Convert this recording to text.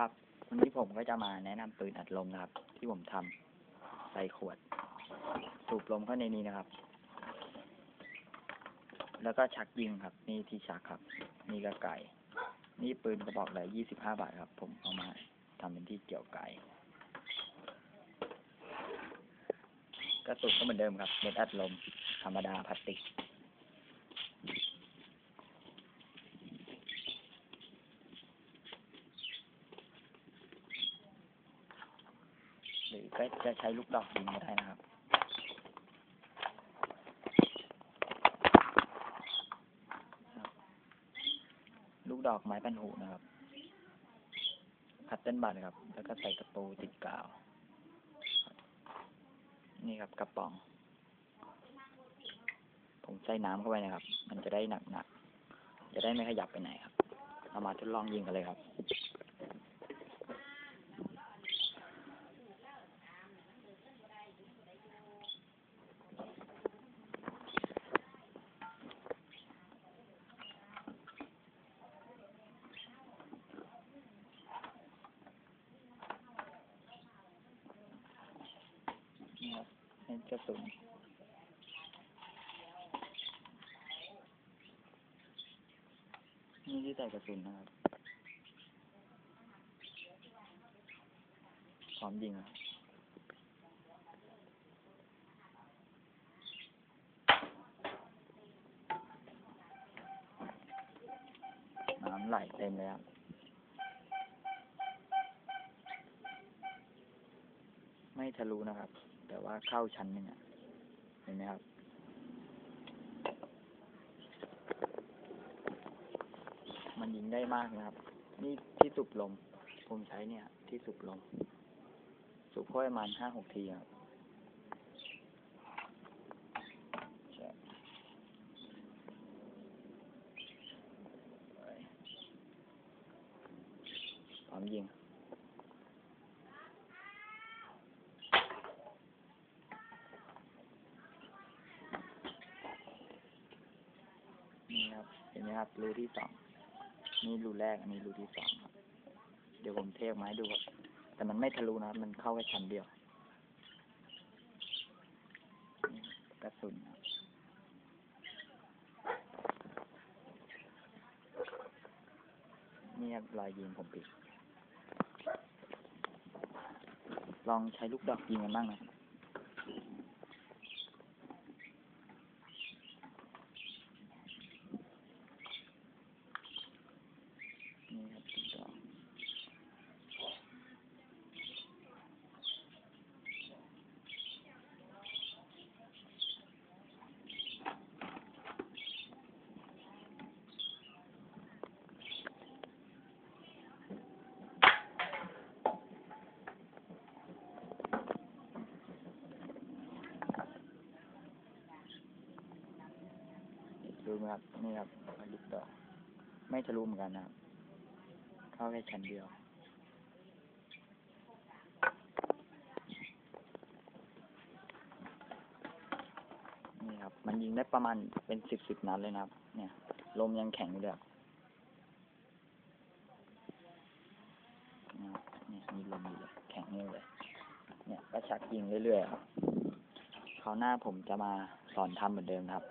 ครับ วันนี้ผมก็จะมาแนะนำปืนอัดลมนะครับ ที่ผมทำใส่ขวด สูบลมเข้าในนี้นะครับ แล้วก็ชักยิงครับ นี่ที่ชักครับ นี่ก็ไก่ นี่ปืนกระบอกละยี่สิบห้าบาทครับ ผมเอามาทำเป็นที่เกี่ยวไก่กระสุนก็เหมือนเดิมครับ เม็ดอัดลม ธรรมดาพลาสติก หรือก็จะใช้ลูกดอกยิงก็ได้นะครับ ลูกดอกไม้ปันหูนะครับคัตเติ้ลบัตครับ แล้วก็ใส่กระปูติดกาว นี่ครับกระป๋อง ผมใส่น้ำเข้าไปนะครับ มันจะได้หนักๆ จะได้ไม่ขยับไปไหนครับ เอามาทดลองยิงกันเลยครับ นี่ เป็นกระสุนนี่ที่ใส่กระสุนนะครับพร้อมยิงครับน้ำไหลเต็มเลยครับไม่ทะลุนะครับ แต่ว่าเข้าชั้นหนึ่งอะเห็นไหมครับ มันยิงได้มากนะครับ นี่ที่สูบลม ผมใช้เนี่ย ที่สูบลม สูบเข้าไประมาณห้าหกทีครับใช่พร้อมยิง นี่ ครับ เห็นไหมครับ รูที่สอง นี่รูแรก อันนี้รูที่สองครับ เดี๋ยวผมเทออกมาให้ดูครับ แต่มันไม่ทะลุนะครับ มันเข้าแค่ชั้นเดียว กระสุนครับนี่ครับรอยยิงผมปิด ลองใช้ลูกดอกยิงกันบ้างนะครับ นี่ครับลูกดอกดู ไหมครับ นี่ครับลูกดอกไม่ทะลุเหมือนกันนะครับ เข้าแค่ชั้นเดียวนี่ครับ มันยิงได้ประมาณเป็นสิบสิบนัดเลยนะครับ เนี่ย ลมยังแข็งอยู่เลยครับนี่ยครับนี่มีลมอยู่เลยแข็งนี่เลย เนี่ยก็ชักยิงเรื่อยๆครับคราวหน้าผมจะมาสอนทำเหมือนเดิมครับ